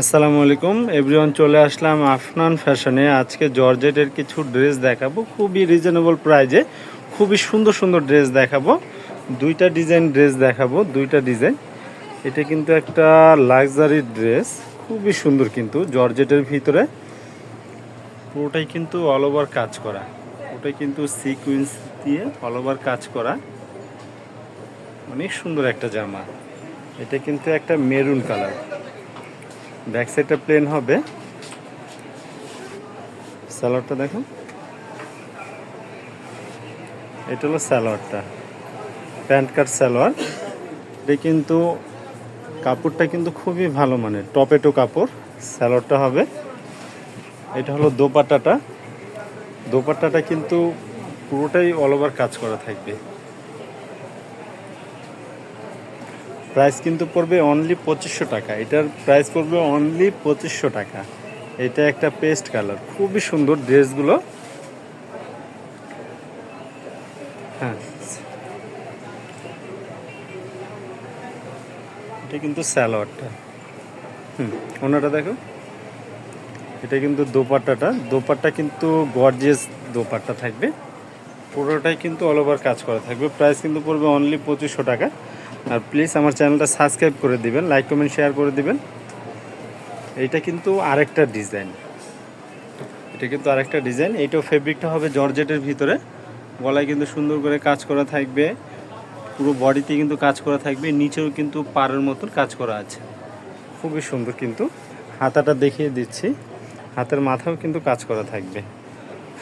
আসসালামু আলাইকুম। এভরিওয়ান চলে আসলাম আফনান ফ্যাশনে। আজকে জর্জেটের কিছু ড্রেস দেখাবো। খুবই রিজনেবল প্রাইজে খুবই সুন্দর সুন্দর ড্রেস দেখাবো। দুইটা ডিজাইন ড্রেস দেখাবো, দুইটা ডিজাইন এটা কিন্তু একটা লাক্সারি ড্রেস খুবই সুন্দর কিন্তু জর্জেটের ভিতরে। পুরোটাই কিন্তু অল ওভার কাজ করা। ওটাই কিন্তু সিকুয়েন্স দিয়ে অল ওভার কাজ করা। অনেক সুন্দর একটা জামা। এটা কিন্তু একটা মেরুন কালার ব্যাক সাইডটা প্লেন হবে। স্যালোয়ারটা দেখো এটা হলো স্যালোয়ারটা। Pant cut salwar. কিন্তু কাপড়টা কিন্তু খুবই ভালো মানে টপেটো কাপড়। স্যালোয়ারটা হবে। এটা হলো দোপাট্টাটা। দোপাট্টাটা কিন্তু পুরোটাই অল ওভার কাজ করা থাকবে। প্রাইস কিন্তু পড়বে অনলি পঁচিশশো টাকা। এটার প্রাইস পড়বে অনলি পঁচিশশো টাকা। এটা একটা পেস্ট কালার খুবই সুন্দর ড্রেসগুলো। হ্যাঁ। এটা কিন্তু স্যালোয়ারটা। হুম ওনাটা দেখো। এটা কিন্তু দোপাট্টাটা। দোপাট্টা কিন্তু গর্জিয়াস দোপাট্টা থাকবে। পুরোটাই কিন্তু অল ওভার কাজ করা থাকবে। প্রাইস কিন্তু পড়বে অনলি পঁচিশশো টাকা। আর প্লিজ আমার চ্যানেলটা সাবস্ক্রাইব করে দিবেন লাইক কমেন্ট শেয়ার করে দিবেন। এইটা কিন্তু আরেকটা ডিজাইন এটা কিন্তু আরেকটা ডিজাইন এইটাও ফেব্রিকটা হবে জর্জেটের ভিতরে। গলায় কিন্তু সুন্দর করে কাজ করা থাকবে। পুরো বডিতে কিন্তু কাজ করা থাকবে। নিচেও কিন্তু পাড়ের মতন কাজ করা আছে। খুবই সুন্দর কিন্তু। হাতাটা দেখিয়ে দিচ্ছি। হাতের মাথাও কিন্তু কাজ করা থাকবে।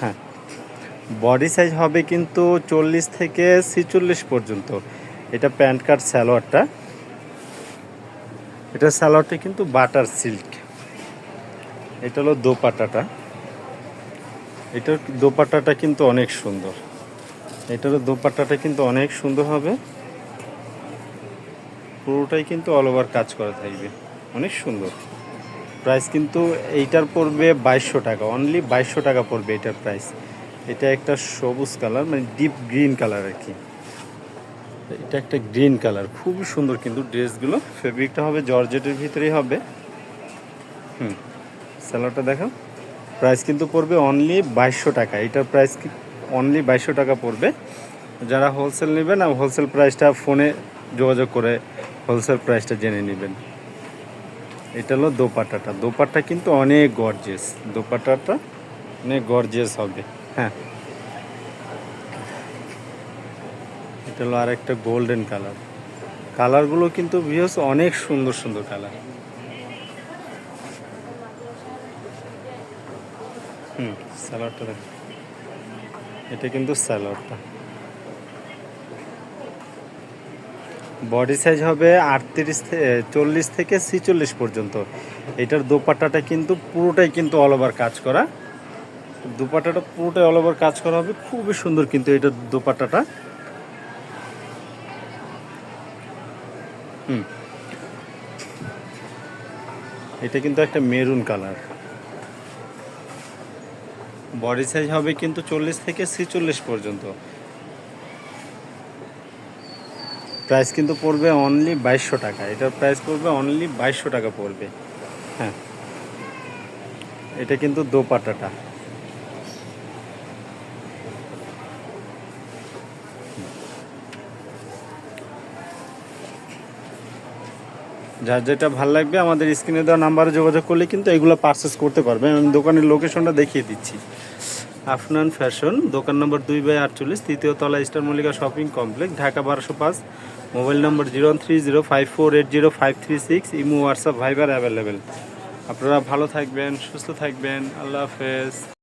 হ্যাঁ। বডি সাইজ হবে কিন্তু চল্লিশ থেকে ছিচল্লিশ পর্যন্ত। এটা প্যান্ট কাট স্যালোয়ারটা এটা স্যালোয়ারটা কিন্তু বাটার সিল্ক। এটা হলো দোপাট্টাটা। এটার দোপাট্টাটা কিন্তু অনেক সুন্দর। এটারও দোপাট্টাটা কিন্তু অনেক সুন্দর হবে। পুরোটাই কিন্তু অল ওভার কাজ করা থাকবে। অনেক সুন্দর। প্রাইস কিন্তু এইটার পড়বে বাইশশো টাকা। অনলি বাইশশো টাকা পড়বে এটার প্রাইস এটা একটা সবুজ কালার মানে ডিপ গ্রিন কালার আর কি। এটা একটা গ্রিন কালার, খুবই সুন্দর কিন্তু ড্রেসগুলো। ফেব্রিকটা হবে, জর্জেটের ভিতরেই হবে। হুম স্যালোয়ারটা দেখো প্রাইস কিন্তু পড়বে অনলি বাইশশো টাকা। এটার প্রাইস অনলি বাইশশো টাকা পড়বে। যারা হোলসেল নেবেন, আর হোলসেল প্রাইসটা ফোনে যোগাযোগ করে হোলসেল প্রাইসটা জেনে নেবেন। এটা হলো দোপাট্টাটা। দোপাট্টা কিন্তু অনেক গর্জেস দোপাট্টাটা অনেক গর্জেস হবে। হ্যাঁ। এটা হলো আর একটা গোল্ডেন কালার কালারগুলো কিন্তু ভিউস অনেক সুন্দর সুন্দর কালার হুম স্যালাডটা এটা কিন্তু স্যালাডটা বডি সাইজ হবে আটত্রিশ চল্লিশ থেকে ছিচল্লিশ পর্যন্ত। এটার দোপাট্টাটা কিন্তু পুরোটাই কিন্তু অল ওভার কাজ করা। দোপাট্টাটা পুরোটাই অল ওভার কাজ করা হবে। খুবই সুন্দর কিন্তু এটার দোপাট্টাটা। হুম। এটা কিন্তু একটা মেরুন কালার। বডি সাইজ হবে কিন্তু চল্লিশ থেকে ছিচল্লিশ পর্যন্ত। প্রাইস কিন্তু পড়বে অনলি বাইশশো টাকা। এটার প্রাইস পড়বে অনলি বাইশশো টাকা পড়বে। হ্যাঁ। এটা কিন্তু দোপাটাটা যার যেটা ভালো লাগবে, আমাদের স্ক্রিনে দেওয়া নাম্বারে যোগাযোগ করলে কিন্তু এগুলো পারচেস করতে পারবেন আমি দোকানের লোকেশনটা দেখিয়ে দিচ্ছি। আফনান ফ্যাশন দোকান নম্বর দুই বাই আটচল্লিশ, তৃতীয় তলা star Mallika shopping complex Dhaka বারোশো পাঁচ। Mobile number zero three zero five four eight zero five three six, imo, WhatsApp, Viber available আপনারা ভালো থাকবেন, সুস্থ থাকবেন। আল্লাহ হাফেজ।